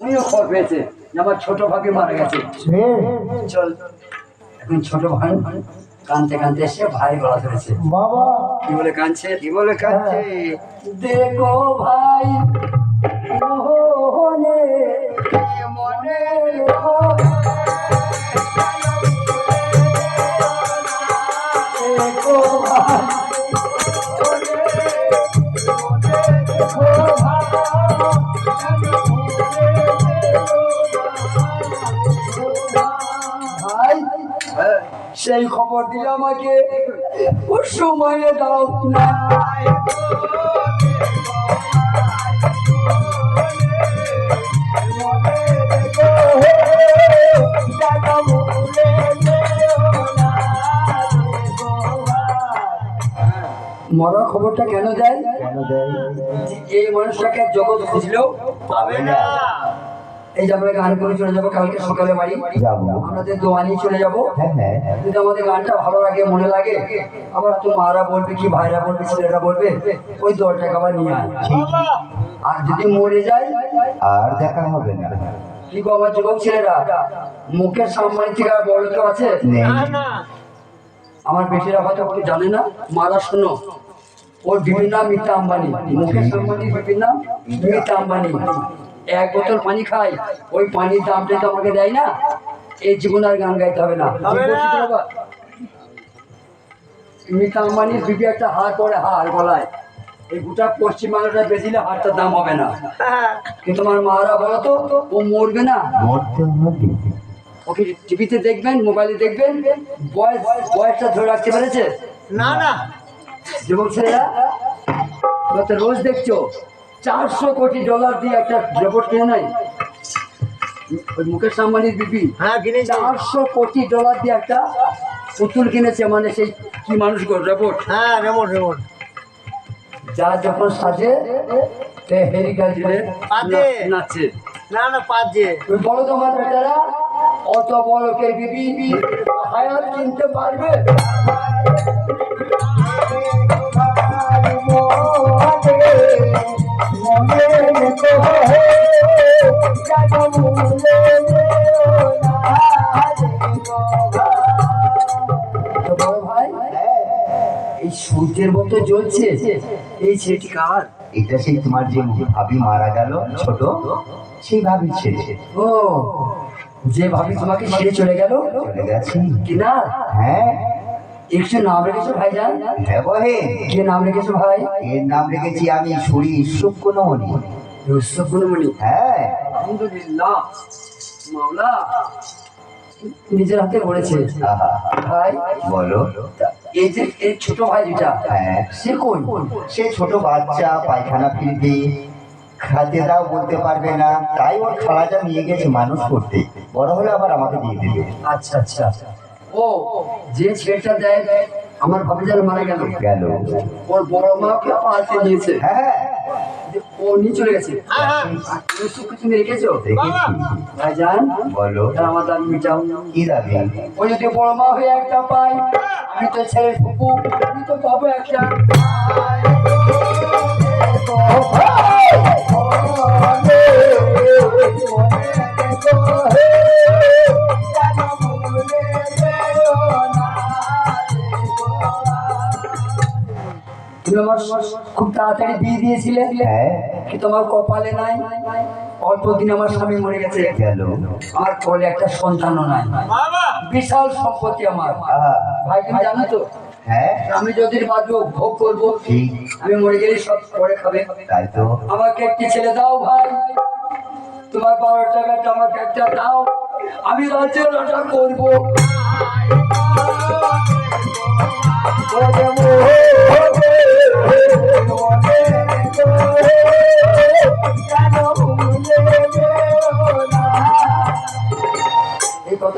উনিও খবর পেয়েছে যে আমার ছোট ভাবি মারা গেছে। চল এখন ছোট ভাই কানতে কানতে এসে ভাই গলা ধরেছে। বাবা। কি বলে কাঁদছে কি বলে কাঁদছে দেখো ভাই মোহনে মনে। দেখো ভাই সেই খবর দিলে আমাকে ও সময়ে দাও না মরা খবরটা কেন দেয়? এই মানুষটাকে জগৎ খুঁজলেও পাবে না। এই যে আমরা গান করে চলে যাব কালকে সকালে বাড়ি। যাব। আমাদের দোয়া নিয়ে চলে যাব। হ্যাঁ হ্যাঁ। যদি আমাদের গানটা ভালো লাগে মনে লাগে আবার তো মারা বলবে কি ভাইরা বলবে ছেলেরা বলবে ওই দশ টাকা আবার নিয়ে আয়। আর যদি মরে যায় আর দেখা হবে না। কি গো আমার যুবক ছেলেরা? মুখের সম্মানিত থেকে আর বড় কেউ আছে? আমার বেটিরা হয়তো আপনি জানে না। মারা শোনো। ওর বিভিন্ন নাম মিতা আম্বানি। মুখের সম্মানী বিবির নাম মিতা আম্বানি। এক বোতল পানি খাই ওই পানির দামটা তো আমাকে দেয় না। এই জীবন আর গান গাইতে হবে না। মিতা আম্বানির বিবি একটা হার পরে হার গলায়। এই গোটা পশ্চিমবাংলাটা বেচিলে হারটার দাম হবে না। কিন্তু তোমার মারা বলো তো ও মরবে না। ওকে টিভিতে দেখবেন মোবাইলে দেখবেন বয়স বয়সটা ধরে রাখতে পেরেছে? না না। যুবক ছেলেরা রোজ দেখছ। চারশো কোটি ডলার দিয়ে একটা রোবট কিনে নাই? ওই মুকেশ আম্বানির বিবি। হ্যাঁ কিনেছি। চারশো কোটি ডলার দিয়ে একটা পুতুল কিনেছে মানে সেই কি মানুষ গো রোবট হ্যাঁ রেমন রেমন যা যখন সাজে সে হেরি গাজিলে পাতে। নাচে। না না পাঁচ ওই বড় তোমার বেটারা অত বড় কে বিবি হায়াত কিনতে পারবে? এই সূর্যের মতো জ্বলছে। এই ছেলেটি কার? এটা সেই তোমার যে ভাবি মারা গেল ছোট? সেই ভাবি ও যে ভাবি তোমাকে ছেড়ে চলে গেল? চলে গেছি। কি না? হ্যাঁ। একটু নাম রেখেছো ভাইজান? হ্যাঁ বহে কে নাম রেখেছো ভাই? এর নাম রেখেছি আমি সুরি সুকুনমণি ইউসুফ গুনমণি হ্যাঁ। আলহামদুলিল্লাহ। মাওলা নিজের হাতে গড়েছে ভাই বলো। এই যে এই ছোট ভাই যেটা হ্যাঁ। সে কোন? সে ছোট বাচ্চা পায়খানা ফিরবে। খাতে দাও বলতে পারবে না। তাই ওর খালাটা নিয়ে গেছে মানুষ করতে। বড় হলে আবার আমাকে দিয়ে দেবে। আচ্ছা আচ্ছা। ও যে ছেলেটা দেয় আমার ভাবিজান মারা গেল। গেল। ওর বড় মা মাকে পালতে নিয়েছে হ্যাঁ। ও নিয়ে চলে গেছে। হ্যাঁ হ্যাঁ। ইউসুফকে তুমি রেখেছো? ভাইজান বলো। আমার দাবি মিটাও কি দাবি ও যদি বড় মা হয়ে একটা পাই। আমি তো ছেলে ফুপু। আমি তো পাবো একটা খুব তাড়াতাড়ি বিয়ে দিয়েছিলে। হ্যাঁ। কি তোমার কপালে নাই। অল্প দিন আমার স্বামী মরে গেছে। আমার কোলে একটা সন্তানও নাই। বিশাল সম্পত্তি আমার। ভাই তুমি জানো তো? হ্যাঁ। আমি যদি বাঁচবো ভোগ করব ঠিক। আমি মরে গেলে সব পরে খাবে। তাই তো। আমাকে একটি ছেলে দাও ভাই। তোমার বারো টাকাটা আমাকে একটা দাও। আমি রাজ্যের ওটা করব।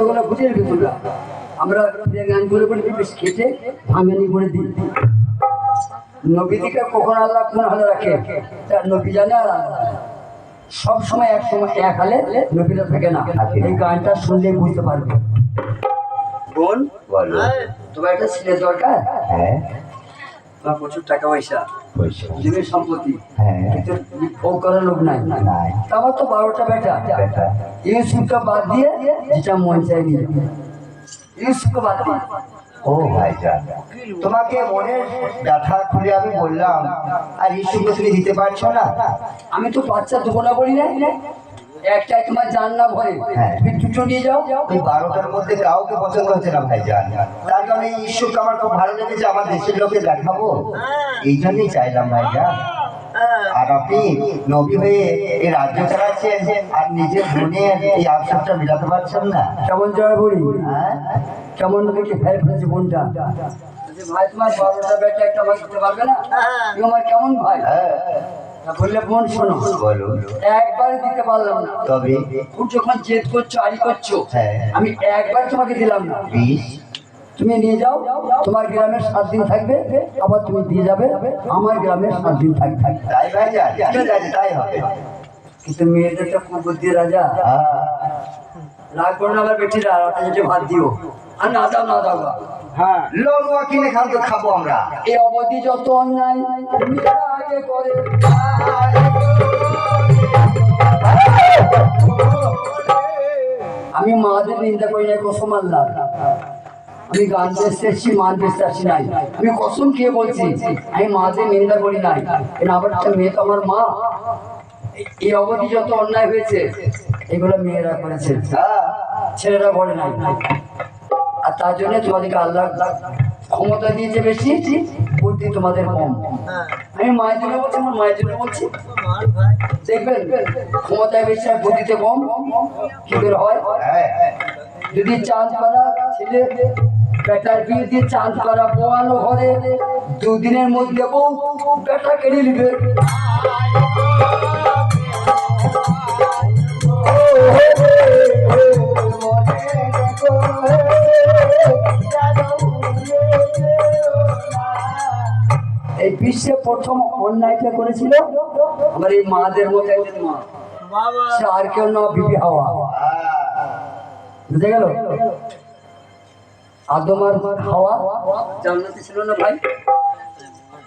কতগুলো বুঝে রেখে তোমরা আমরা গান করে করে বেশ খেটে ভাঙানি করে দিই নবীদিকে কখন আল্লাহ কোন হালে রাখে? তার নবী জানে আর আল্লাহ সব সময় এক সময় এক হালে নবীরা থাকে না। এই গানটা শুনলে বুঝতে পারবে। বোন বলো। তোমার একটা ছেলে দরকার? হ্যাঁ। তোমার প্রচুর টাকা পয়সা জমি সম্পত্তি হ্যাঁ। ভোগ করার লোক নাই। নাই। তা আমার তো বারোটা বেটা। ইউসুফকে বাদ দিয়ে যেটা মন চাই নিয়ে ইউসুফকে বাদ দিয়ে। ও ভাইজান তোমাকে মনের ব্যথা খুলে আমি বললাম আর ইস্যুকে তুমি দিতে পারছ না? আমি তো বাচ্চা দেবো না বলি না একটাই তোমার জান না ভরে। হ্যাঁ। তুমি দুটো নিয়ে যাও। ওই বারোটার মধ্যে কাউকে পছন্দ হচ্ছে না ভাইজান তার কারণে এই ইস্যুকে আমার খুব ভালো লেগেছে আমার দেশের লোকে দেখাবো। এই জন্যই চাইলাম ভাইজান হ্যাঁ। আর আপনি নবী হয়ে এই রাজ্য চালাচ্ছেন আর নিজের বোনের এই আবসারটা মিলাতে পারছেন না। কেমন জয় বলি হ্যাঁ? কেমন দেখে ফের ফেলেছে বোনটা? ভাই তোমার বারোটা বেটা একটা আমার দিতে পারবে না? হ্যাঁ। কেমন ভাই? হ্যাঁ। বললে বোন শোনো। বলো একবার দিতে পারলাম না। তবে? খুব যখন জেদ করছ আড়ি করছ হ্যাঁ। আমি একবার তোমাকে দিলাম না। তুমি নিয়ে যাও তোমার গ্রামে সাত দিন থাকবে আবার তুমি দিয়ে যাবে আমার গ্রামে সাত দিন থাকবে। তাই ঠিক তাই হবে। কিন্তু মেয়েদের তো খুব বুদ্ধি রাজা। হ্যাঁ। রাগ করো না আমার বেটিরা ওটা যেটা ভাত দিও। আর না দাও না দাও। হ্যাঁ। লড়ুয়া কিনে খাব আমরা। এই অবধি যত অন্যায় আগে করে মাদের নিন্দা করি না কসম আল্লাহ। আমি গান বেচতে এসেছি মান বেচতে আসি নাই। আমি কসম খেয়ে বলছি, আমি মাদের নিন্দা করি নাই। আবার মেয়ে তো আমার মা। এই- অবধি যত অন্যায় হয়েছে, এগুলো মেয়েরা করেছে। ছেলেরা করে নাই। আর তার জন্য তোমাদেরকে আল্লাহ ক্ষমতা দিয়েছে বেশি। বুদ্ধি তোমাদের কম আমি মায়ের জন্য বলছি, আমার মায়ের জন্য বলছি, দেখবেন, ক্ষমতায় বেশি বুদ্ধিতে কম, কি করে হয়? যদি চাঁদ পাড়া ছেলে বেটার বিয়ে দিয়ে চাঁদ পাড়া পোয়ানো ঘরে, দুদিনের মধ্যে বউ বেটা কেড়ে নিবে। বিশ্বে প্রথম অন্যায়টা করেছিল? আমার এই মাদের মতো একজন মা। সে আর কেউ না, বিবি হাওয়া। বুঝে গেল? আদম আর হাওয়া জান্নাতে ছিল না ভাই?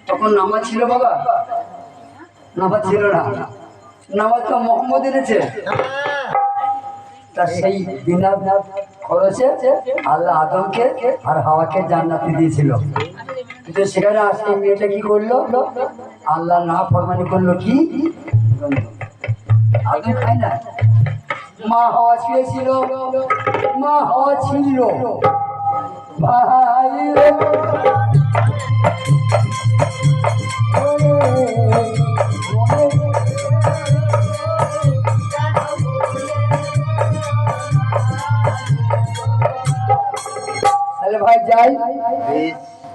তখন নামাজ ছিল বাবা? নামাজ ছিল না। নামাজ তো মোহাম্মদ এনেছে তা সেই বিনা খরচে আল্লাহ আদমকে আর হাওয়াকে জান্নাতে দিয়েছিল। কিন্তু সেখানে আজকে মেয়েটা কি করল? আল্লাহ না ফরমানি করল কি? আদম খায় না? মা হাওয়া ছিঁড়েছিল। মা হাওয়া ছিল ভাই। ভাই যাই।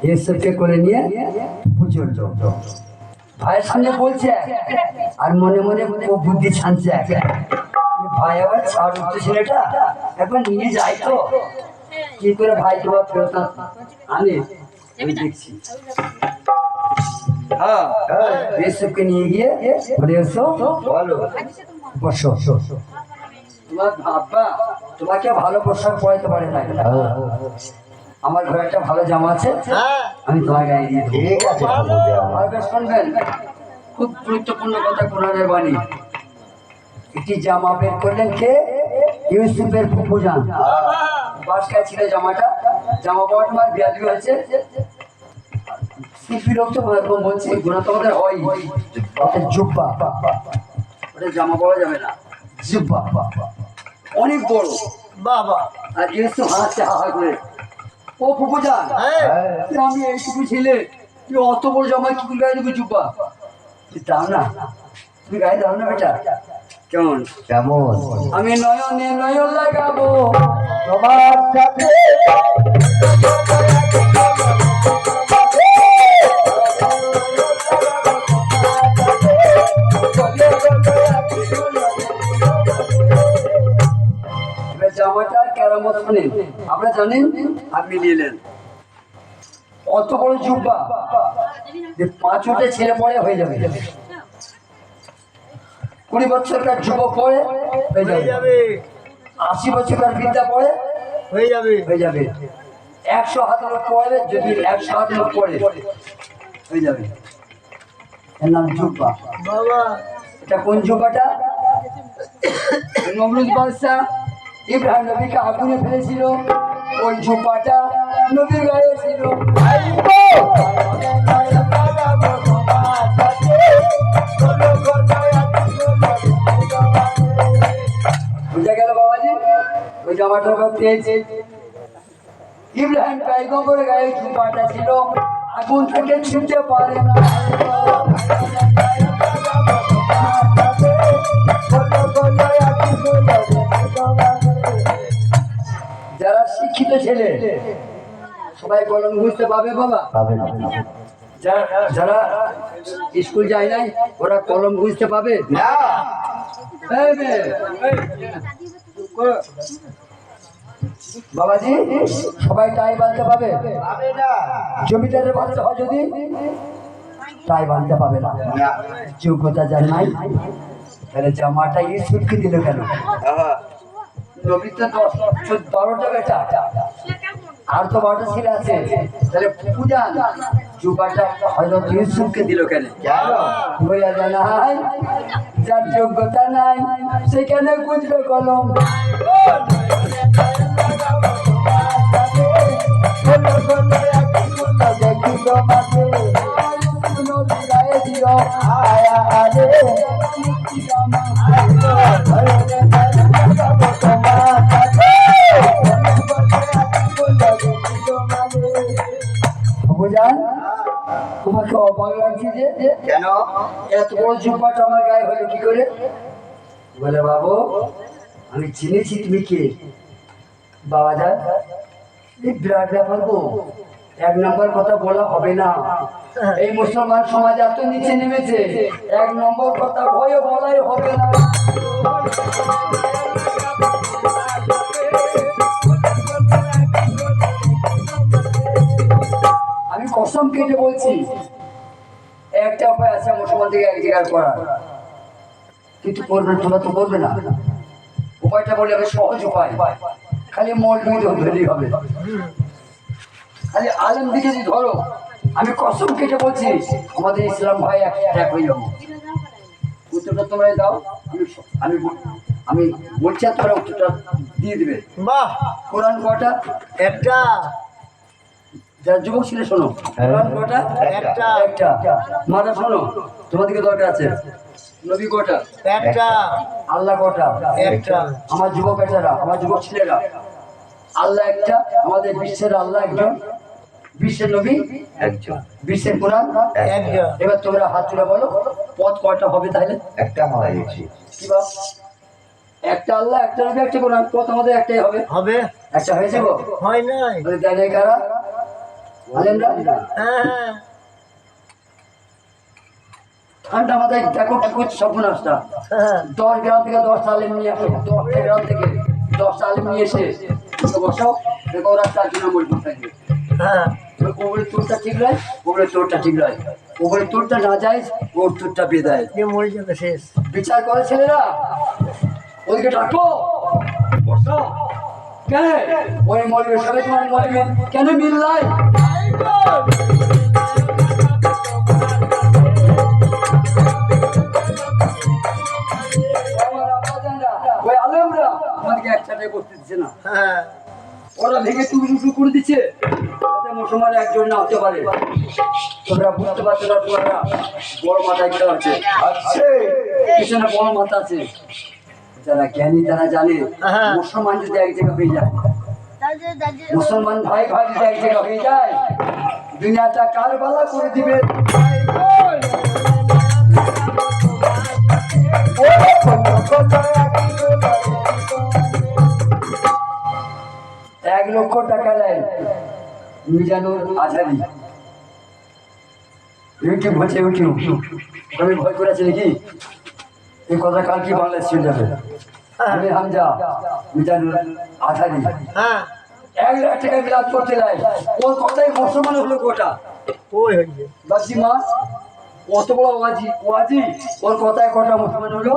এসবকে করে নিয়ে পুজোর ভাইয়ের সামনে বলছে, আর মনে মনে ও বুদ্ধি ছানছে। ভাই আবার ছাড় উঠতে ছেলেটা, এখন নিয়ে যাই তো। কি করে ভাই তোমার ফেরত আমি দেখছি। হ্যাঁ এসবকে নিয়ে গিয়ে বলে, এসো, বলো, বসো তোমার আব্বা তোমাকে ভালো পোশাক পরাইতে পারে না? আমার ঘরে একটা ভালো জামা আছে। হ্যাঁ। আমি তোমার গায়ে দিয়ে ঠিক আছে শুনবেন খুব গুরুত্বপূর্ণ কথা কোরআনের বাণী। একটি জামা বের করলেন কে? ইউসুফের ফুফু যান বাসকায় ছিল জামাটা। জামা পাওয়া তোমার বিয়াদি হয়েছে। শিল্পী লোক তো এরকম বলছে গুণা তোমাদের হয় ওটা জুব্বা। ওটা জামা পাওয়া যাবে না। জুব্বা। অনেক বড়। বাবা। আর ইউসুফ হাসছে হা হা করে। ও যান হ্যাঁ। তুই আমি এইটুকু ছেলে। তুই অত বড় জামা কি গায়ে দেবো জুব্বা তুই দাও না। তুমি গায়ে দাও না বেটা। কেমন? কেমন? আমি নয়নে নয়ন লাগাবো। তোমার সাথে শুনেন আপনারা জানেন? অত বড় জুব্বা? যে ছেলে পরে হয়ে যাবে। কুড়ি বছরকার যুবক পরে হয়ে যাবে। আশি বছরকার বিদ্যা পরে হয়ে যাবে। হয়ে যাবে। একশো হাত লোক পড়ে যদি একশো হাত লোক পড়ে হয়ে যাবে। এর নাম জুব্বা। এটা কোন জুব্বাটা? নমরুদ বাদশাহ। ইব্রাহিম নবীকে আগুনে ফেলেছিল, ওই জুব্বাটা নবীর গায়ে ছিল। বুঝা গেল বাবাজি? ওই জামাটার মধ্যে ইব্রাহিম পাইগম্বরের গায়ে জুব্বাটা ছিল। আগুন থেকে ছুটতে পারে শিক্ষিত ছেলে। সবাই কলম বুঝতে পাবে বাবা? পাবে না। যারা যারা স্কুল যায় নাই ওরা কলম বুঝতে পাবে? না। বাবাজি সবাই টাই বাঁধতে পাবে? পাবে না। জমিদারের বাচ্চা হয় যদি? টাই বাঁধতে পাবে না। যোগ্যতা যার নাই তাহলে জামাটা ইউসুফকে দিল কেন? আহা, নবী তো দশ চোদ্দ আর তো বারোটা ছেলে আছে। তাহলে পূজা জুবাটা হজরত ইউসুফকে দিল কেন? যায় না যার যোগ্যতা নাই সেখানে বুঝবে কলম? আয়া বুঝান অবাক লাগছে যে কেন? এত বড় জুব্বাটা আমার গায়ে হলো কি করে? বলে বাবু আমি চিনেছি তুমি কে। বাবা যান এই বিরাট ব্যাপার গো। এক নম্বর কথা বলা হবে না। এই মুসলমান সমাজ এত নিচে নেমেছে। এক নম্বর কথা ভয়ে বলাই হবে না। আমি কসম কেটে বলছি একটা উপায় আছে মুসলমান থেকে এক জায়গায় করার। কিন্তু করবে তোমরা তো করবে না। উপায়টা বলে আমি সহজ উপায়। খালি মৌলবি ধরলেই হবে। খালি আলেম দিকে যদি ধরো আমি কসম কেটে বলছি আমাদের ইসলাম ভাই এক এক হয়ে যাব। উত্তরটা তোমরা দাও আমি আমি বল- আমি বলছি আর তোমরা উত্তরটা দিয়ে দিবে। বাহ! কোরআন কটা একটা। যারা যুবক ছিল শোনো। কটা একটা একটা। মাথা শোনো তোমাদেরকে দরকার আছে? নবী কটা একটা। আল্লাহ কটা একটা। আমার যুবক বেটারা আমার যুবক ছেলেরা। আল্লাহ একটা আমাদের বিশ্বের আল্লাহ একজন। বিশ্বের নবী একজন। বিশ্বের কোরআন একজন। এবার তোমরা হাত তুলে বলো পথ কয়টা হবে তাহলে? একটা হওয়া উচিত কি বাপ একটা আল্লাহ একটা নবী একটা কোরআন। পথ আমাদের একটাই হবে। হবে। একটা হয়ে যাব হয় নাই। বলে দেয় কারা? হ্যাঁ ঠান্ডা মাথায় দেখো কি করছে সর্বনাশটা হ্যাঁ। দশ গ্রাম থেকে দশটা আলেম নিয়ে আসো দশটা গ্রাম থেকে দশটা আলেম নিয়ে এসে তো বসাও দেখো ওরা থাকবে হ্যাঁ। ওপরে তোরটা ঠিক নয় ওপরে তোরটা ঠিক নয়। ওপরে তোরটা না যায় ওর তোরটা বেদায়। মরে যাবে শেষ। বিচার করে ছেলেরা। ওদিকে ডাকো। বসো। কেন ওই মরবে সবাই তোমার মরবে কেন মিল নাই? আমার আব্বাজানরা, ওই আলেমরা আমাদেরকে একসাথে বসতে দিচ্ছে না। হ্যাঁ। ওরা ভেঙে টুকরো টুকরো করে দিচ্ছে। মুসলমান একজন না হতে পারে। তোমরা বুঝতে পারছ না তোমরা বড় মাথায় খেলা আছে? আছে। পিছনে বড় মাথা আছে। যারা জ্ঞানী তারা জানে হ্যাঁ। মুসলমান যদি এক জায়গা হয়ে যায় মুসলমান ভাই ভাই যদি এক জায়গা হয়ে যায় দুনিয়াটা কারবালা করে দিবে? এক লক্ষ টাকা দেয় মিজানুর আজারি ইউটিউব হচ্ছে ইউটিউব তুমি ভয় করেছে নাকি? এই কথা কাল কি বাংলাদেশ যাবে আমি হামজা মিজানুর আজারি হ্যাঁ। এক লাখ টাকা বিলাপ করতে দেয় ওর কথাই মুসলমান হলো গোটা। ওই বাসি মা অত বড় ওয়াজি ওয়াজি ওর কথায় কটা মুসলমান হলো?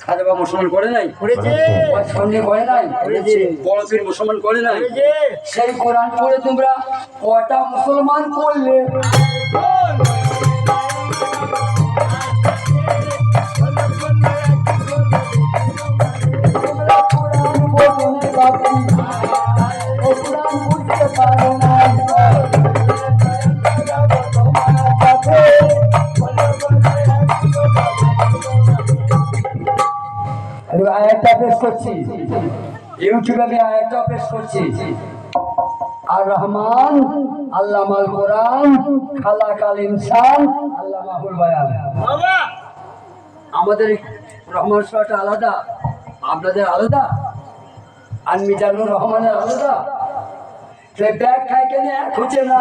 খাজা বাবা মুসলমান করে নাই? করেছে। সঙ্গে করে নাই? করেছে। বড় পীর মুসলমান করে নাই? সেই কোরআন পড়ে তোমরা কটা মুসলমান করলে? করছি। ইউটিউবে আমি আয়াতটা পেশ করছি। আর রহমান আল্লামাল কোরআন খালাকাল ইনসান আল্লামাহুল বায়ান। আমাদের রহমান সাহটা আলাদা আপনাদের আলাদা আর মিজানুর রহমানের আলাদা। সে ব্যাগ খাই কেন? এক হচ্ছে না।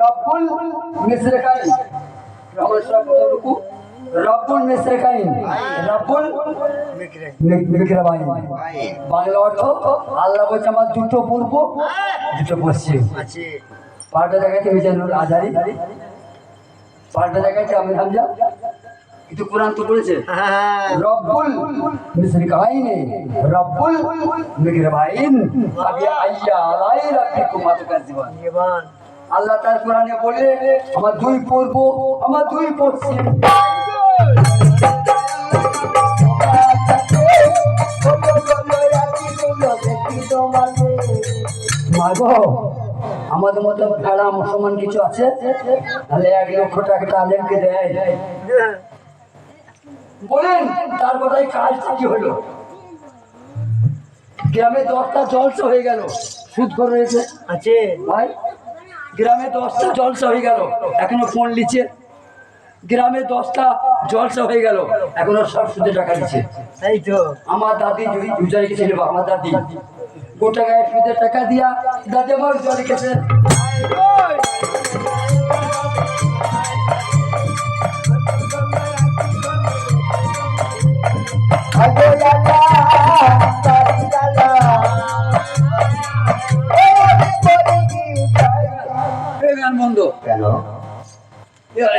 রব্বুল মিসরে কাইন রহমান সাহ প্রথম রব্বুল মিসরে কাইন রব্বুল বিক্রি বাংলা অর্থ, আল্লাহ বলছে আমার দুটো পূর্ব, দুটো পশ্চিম। পাল্টা দেখাচ্ছে আজারি। পাল্টা দেখাচ্ছে আমির হামজা। কিন্তু কোরআন তো বলেছে, রব্বুল মিসরি কাহিনী রব্বুল মিগরবাইন আবি আইয়া আলাই রাব্বিকুম আতুকাজিবান জীবন আল্লাহ তার কোরআনে বলে আমার দুই পূর্ব আমার দুই পশ্চিম আমাদের মতো ভেড়া মুসলমান কিছু আছে? তাহলে এক লক্ষ টাকা তাদেরকে দেয়। বলেন তার কথায় কাজ কি হলো? গ্রামে দশটা জলসা হয়ে গেল। সুদ করে রয়েছে আছে। ভাই গ্রামে দশটা জলসা হয়ে গেল এখনও ফোন লিচ্ছে গ্রামে দশটা জলসা হয়ে গেল এখনও সব সুদে টাকা দিচ্ছে। তাই তো। আমার দাদি যদি দুজারি ছিল আমার দাদি গোটা গায়ে সুদের টাকা দিয়া দাদি আমার জল গেছে। এই গান বন্ধ কেন?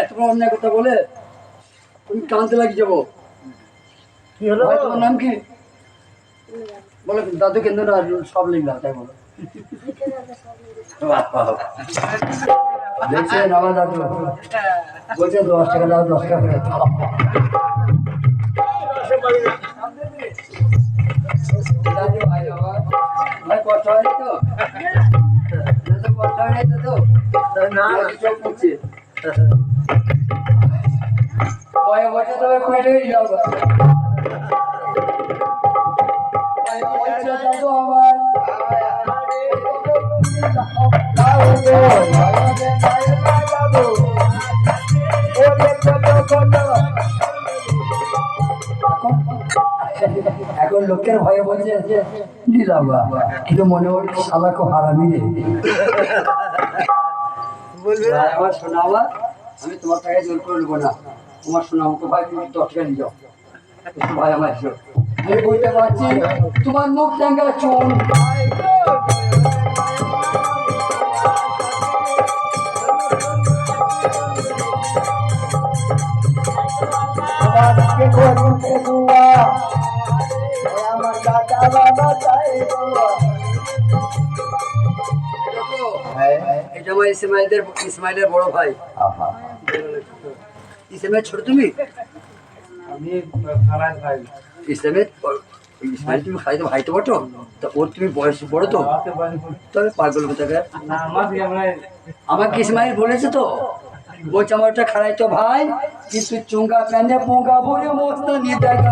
এত বড় অন্যায় কথা বলে তুমি কানতে লাগি যাব। কি হলো? তোমার নাম কি? বলো দাদু কেন্দ্র সব লিখলাম তাই বলো। দেখছেন আমার দাদু? বলছে দশ টাকা দাও দশ টাকা ফেরত। দাদু ভাই ভাই কষ্ট হয়নি তো? দাদু কষ্ট হয়নি তো তো না চোখ পড়ছে কয়েক বছর তবে পেটে যাও দাদু আমার এখন লোকের ভয়ে বলছে যে লীলাবা কিন্তু মনে হল সালাকে হারামি রে। আমার শোনা আমার আমি তোমার টাকা জোর করে নেব না। তোমার শোনা আমাকে ভাই তুমি দশ টাকা নিয়ে যাও। ভাই আমার আমি বলতে পারছি তোমার মুখ ট্যাঙ্গা চুন। দেখো, এটা আমার ইসমাইলের ইসমাইলের বড় ভাই। আহা। ইসলামের ছোট তুমি? আমি খারাপ ভাই। ইসলামের ইসমাইল তুমি খাইতে ভাই তো বটো। তা ওর তুমি বয়স বড় তো? আমাকে তবে পাগল কোথাকার না আমাকে ইসমাইল বলেছে তো? বলছে আমার ওটা খারাই তো ভাই কিন্তু চুঙ্গা প্যান্ডে পোঙ্গা ভরে মস্ত নিয়ে দেখা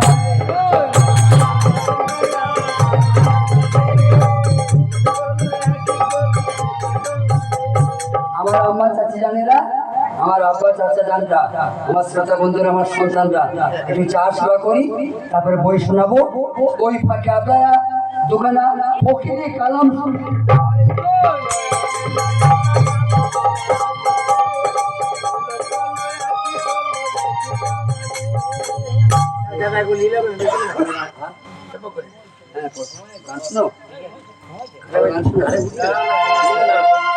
আমার শ্রোতা বন্ধুরা, আমার সন্তানরা একটু করি, তারপরে বই শোনাবো। ওই ফাঁকে আপনারা দোকানে ফকিরি কালাম হ্যাঁ গান শোনো গান শোনো